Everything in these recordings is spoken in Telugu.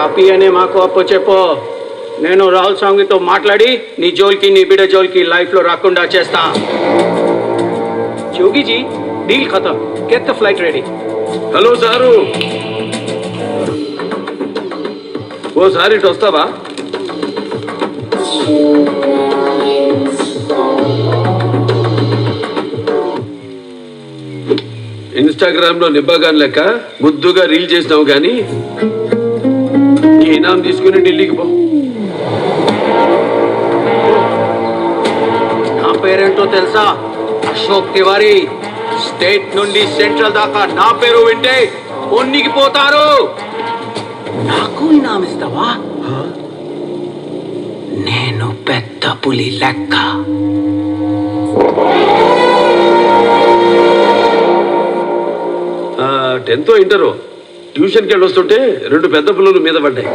కాపీ అనే మాకు అప్పచెప్పో నేను రాహుల్ స్వామితో మాట్లాడి నీ జోలికి నీ బిడ్డ జోలికి లైఫ్లో రాకుండా చేస్తా. జోగిజీ డీల్ ఖతం. Get the flight ready. Hello sir. ఓసారి ఇటు వస్తావా? ఇన్స్టాగ్రామ్లో లెక్క ముద్దుగా రీల్ చేసినావు కానీ ఈ ఇనాం తీసుకుని ఢిల్లీకి పో. నా పేరేంటో తెలుసా? అశోక్ తివారీ స్టేట్ నుండి సెంట్రల్ దాకా నా పేరు వింటే పొన్నికి పోతారు. నాకు ఇనాం ఇస్తావా? నేను పెద్ద పులి లెక్క. Tenth inter. ట్యూషన్కి వెళ్ళి వస్తుంటే రెండు పెద్ద పులులు మీద పడ్డాయి.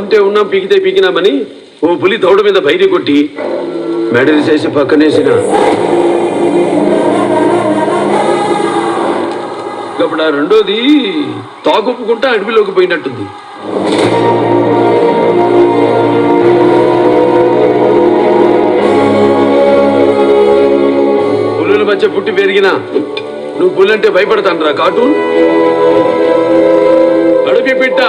ఉంటే ఉన్నాం పీకితే పీకినామని ఓ పులి దౌడ మీద బయట కొట్టి మెడలు చేసి పక్కనేసిన. ఇప్పుడు ఆ రెండోది తాగుప్పుకుంటా అడవిలోకి పోయినట్టుంది. పులుల మధ్య పుట్టి పెరిగినా. నువ్వు బుల్లంటే భయపడతాను రా కార్టూన్? అడవి బిడ్డ.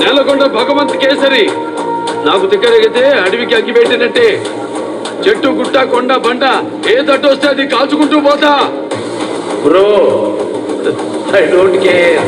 నేలకొండ భగవంత్ కేసరి. నాకు తిక్కరగితే అడవికి అగ్గిపెట్టినట్టే చెట్టు గుట్ట కొండ బండ ఏ తట్టు వస్తే అది కాల్చుకుంటూ పోతా. Bro I don't care